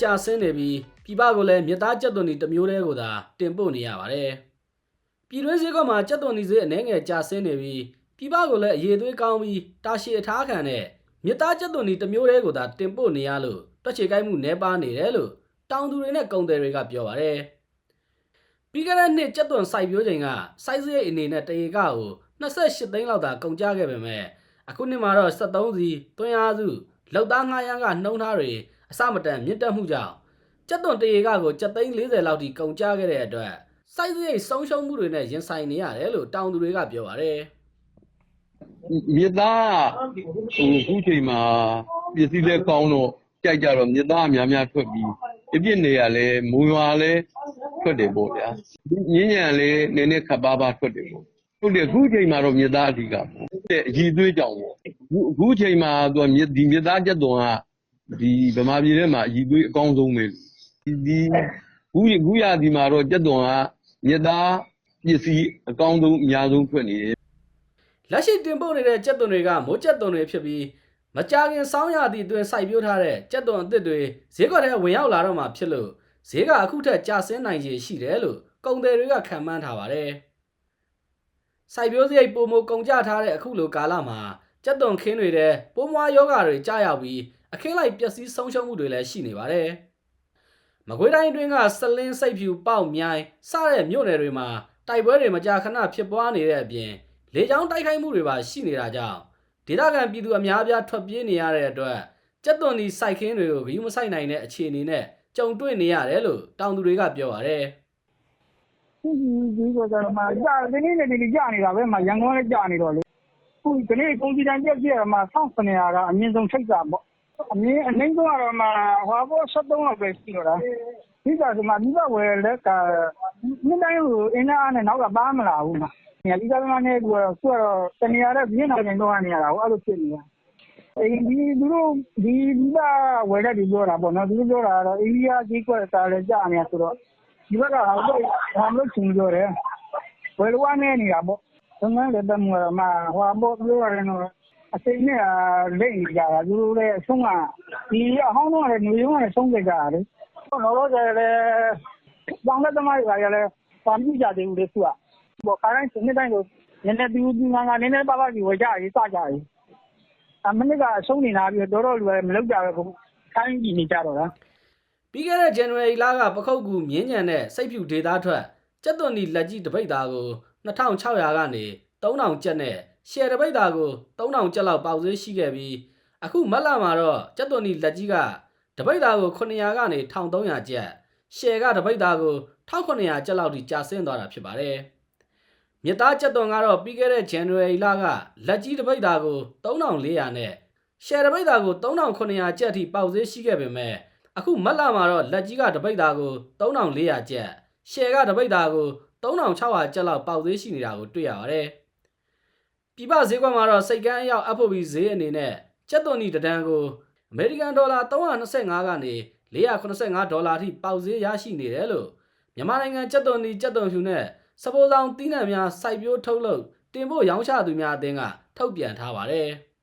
ကျဆင်းနေပြီးပြည်ပကိုလည်းမြစ်သားကြက်သွန်နီတစ်မျိုးတည်းကိုသာတင်ပို့နေရပါတယ်။ပြည်တွင်းဈေးကွက်မှာကြက်သွန်နီဈေးအနည်းငယ်ကျဆင်းနေပြီးပြည်ပကိုလည်းအရေးသွေးကောင်းပြီးတာရှည်အထားခံတဲ့မြစ်သားကြက်သွန်နီတစ်မျိုးတည်းကိုသာတင်ပို့နေရလို့တွက်ချေကိုက်မှုနှဲပါနေတယ်လို့တောင်သူတွေနဲ့ကုန်သည်တွေကပြောပါတယ်။ပြီးခဲ့တဲ့နှစ်ကြက်သွန်စိုက်ပျိုးချိန်ကစိုက်စရိတ်အနေနဲ့တရေကကို28သိန်းလောက်သာကုန်ကျခဲ့ပေမဲ့အခုနှစ်မှာတော့73စီသွင်းအားစုလောက်သားငှားရမ်းကနှုံထားတွေ အစမတန်မြင့်တက်မှုကြောင့်ကြက်သွန်တရေကကို7သိန်း40လောက်ထိကုန်ကျခဲ့တဲ့အတွက်စိုက်စရိတ်ဆုံးရှုံးမှုတွေနဲ့ရင်ဆိုင်နေရတယ်လို့တောင်သူတွေကပြောပါတယ်။မြေသားကဟိုအခုချိန်မှာပစ္စည်းလဲကောင်းတော့ကြိုက်ကြတော့မြေသားအများများထွက်ပြီးအပြစ်နေရလဲမူရွာလဲထွက်တယ်ပေါ့ဗျာညဉ့်ညံလဲနည်းနည်းခပ်ပါးပါးထွက်တယ်ပေါ့ဟုတ်တယ်အခုချိန်မှာတော့မြေသားအဓိကပေါ့တဲ့အည်သွေးကြောင်ပေါ့အခုအခုချိန်မှာသူကမြေဒီမြေသားကြက်သွန်က ဒီဗမာပြည်ထဲမှာအည်သွေးအကောင်းဆုံးပဲဒီဒီအခုအခုရဒီမှာတော့ကြက်သွန်ကမြေသားပစ္စည်းအကောင်းဆုံးအများဆုံးထွက်နေတယ်လက်ရှိတင်ပို့နေတဲ့ကြက်သွန်တွေကမိုးကြက်သွန်တွေဖြစ်ပြီးမကြာခင်စောင်းရသည့်အတွင်းစိုက်ပျိုးထားတဲ့ကြက်သွန်အသစ်တွေဈေးကွက်ထဲဝင်ရောက်လာတော့မှဖြစ်လို့ဈေးကအခုထက်ကျဆင်းနိုင်ခြေရှိတယ်လို့ကုန်သည်တွေကခန့်မှန်းထားပါတယ်။စိုက်ပျိုးစရိတ်ပုံမကုန်ကြထားတဲ့အခုလိုကာလမှာကြက်သွန်ခင်းတွေတဲ့ပိုးမွားယောဂါတွေကြာရောက်ပြီး အခင်းလိုက်ပျက်စီးဆုံးရှုံးမှုတွေလည်းရှိနေပါတယ်။မကွေးတိုင်းအတွင်းကစလင်းစိတ်ဖြူပေါက်မြိုင်စတဲ့မြို့နယ်တွေမှာတိုက်ပွဲတွေမကြာခဏဖြစ်ပွားနေတဲ့အပြင်လေကြောင်းတိုက်ခိုက်မှုတွေပါရှိနေတာကြောင့်ဒေသခံပြည်သူအများအပြားထွက်ပြေးနေရတဲ့အတွက်ကြက်သွန်ဒီစိုက်ခင်းတွေကိုဂရုမစိုက်နိုင်တဲ့အခြေအနေနဲ့ကြုံတွေ့နေရတယ်လို့တောင်သူတွေကပြောပါတယ်ဒီဒီကတော့မှကြာဒီနေ့နဲ့ဒီနေ့ကြာနေတာပဲမှရန်ကုန်လည်းကြာနေတော့လေခုဒီနေ့ကုန်စည်တန်းပြည့်ပြည့်မှ1900ကအမြင့်ဆုံးထိတ်တာပေါ့ အမြင့်အနှိမ့်ဆုံးကတော့မှဟွာဘော73လောက်ပဲရှိတော့တာဒီကဆိုမှဒီဘဝယ်လက်ကမြင်းတိုင်းကို အင်းအားနဲ့ နောက်ကပါမလာဘူးမှညာဒီကမှနဲ့ကူတော့သူကတော့တနေရာတဲ့မြင်းတော်နေတော့နေရတာဟို အဲ့လိုဖြစ်နေတာအေးဒီသူတို့ဒီဒီကဝယ်တဲ့ဒီပြောတာပေါ့နော် သူတို့ပြောတာကတော့ အိန္ဒိယကြီးကွက်ကလည်းကြာနေတာဆိုတော့ ဒီဘက်ကဟာလို့ဟာလို့ချင်းပြောတယ် ဝယ်လို့အနေနေတာပေါ့သငန်းလည်းတမွာမှာဟွာပေါ့ပြောရတယ်နော် အစိမ့်နဲ့လိမ့်နေကြတာ သူတို့လည်း အဆုံးက ဒီအဟောင်းတော့လည်းနေရုံးလည်း ဆုံးကြကြတယ်တော့တော့လည်း တောင်းတဲ့သမားတွေကလည်းပါမှုကြတယ်ဦးလေသူကပေါ့ခါတိုင်းစနေတိုင်းကို နည်းနည်းသူဒီငါငါနည်းနည်းပါးပါးကြီးဝယ်ကြရေးစကြရေးအမနစ်ကအဆုံးနေတာပြီးတော့ တော်တော်လူလည်း မလောက်ကြပဲကိုခိုင်းကြည့်နေကြတော့လားပြီးခဲ့တဲ့ January လက ပခုတ်ကူ မြင်းညံတဲ့စိတ်ဖြူဒေတာထွက် ကြက်သွန်ဒီလက်ကြီးတပိတ်သားကို2600ကနေ3000ကျပ်နဲ့ ရှယ်တပိတ်သားကို3000ကျပ်လောက်ပေါက်ဈေးရှိခဲ့ပြီးအခုမတ်လမှာတော့ကြက်သွန်ဒီလက်ကြီးကတပိတ်သားကို900ကနေ1300ကျပ်ရှယ်ကတပိတ်သားကို1900ကျပ်လောက်ထိကျဆင်းသွားတာဖြစ်ပါတယ်မြစ်သားကြက်သွန်ကတော့ပြီးခဲ့တဲ့ January လကလက်ကြီးတပိတ်သားကို3400နဲ့ရှယ်တပိတ်သားကို3900ကျပ်ထိပေါက်ဈေးရှိခဲ့ပေမဲ့အခုမတ်လမှာတော့လက်ကြီးကတပိတ်သားကို3400ကျပ်ရှယ်ကတပိတ်သားကို3600ကျပ်လောက်ပေါက်သေးရှိနေတာကိုတွေ့ရပါတယ်။ ပြည်ပဈေးကွက်မှာတော့စိတ်ကန်းအရောက်အဖို့ပြီးဈေးအနေနဲ့ကျပ်သွန်နီတဒန်းကိုအမေရိကန်ဒေါ်လာ325ကနေ485ဒေါ်လာထိပေါက်ဈေးရရှိနေတယ်လို့မြန်မာနိုင်ငံကျပ်သွန်နီကျပ်သွန်ဖြူနဲ့စပိုးဆောင်တီးနှံများစိုက်ပျိုးထုတ်လုပ်တင်ဖို့ရောင်းချသူများအသင်းကထုတ်ပြန်ထားပါတယ်။